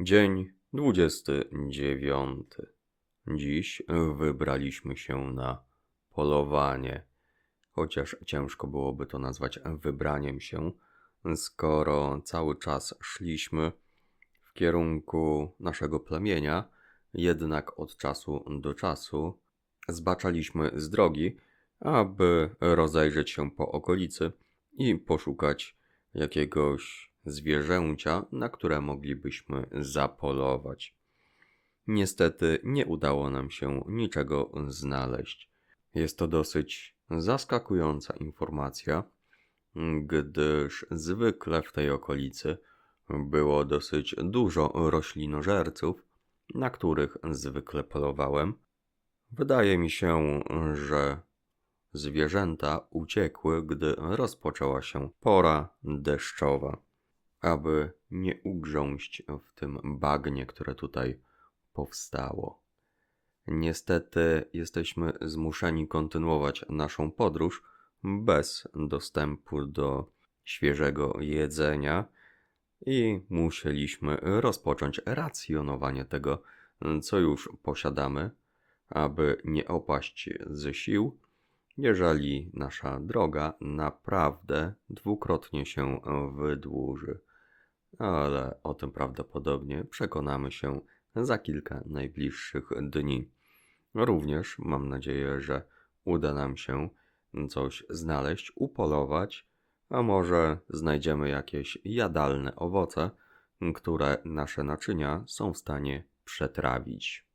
Dzień 29. Dziś wybraliśmy się na polowanie. Chociaż ciężko byłoby to nazwać wybraniem się, skoro cały czas szliśmy w kierunku naszego plemienia, jednak od czasu do czasu zbaczaliśmy z drogi, aby rozejrzeć się po okolicy i poszukać jakiegoś zwierzęcia, na które moglibyśmy zapolować. Niestety nie udało nam się niczego znaleźć. Jest to dosyć zaskakująca informacja, gdyż zwykle w tej okolicy było dosyć dużo roślinożerców, na których zwykle polowałem. Wydaje mi się, że zwierzęta uciekły, gdy rozpoczęła się pora deszczowa, aby nie ugrząść w tym bagnie, które tutaj powstało. Niestety jesteśmy zmuszeni kontynuować naszą podróż bez dostępu do świeżego jedzenia i musieliśmy rozpocząć racjonowanie tego, co już posiadamy, aby nie opaść ze sił, jeżeli nasza droga naprawdę dwukrotnie się wydłuży. Ale o tym prawdopodobnie przekonamy się za kilka najbliższych dni. Również mam nadzieję, że uda nam się coś znaleźć, upolować, a może znajdziemy jakieś jadalne owoce, które nasze naczynia są w stanie przetrawić.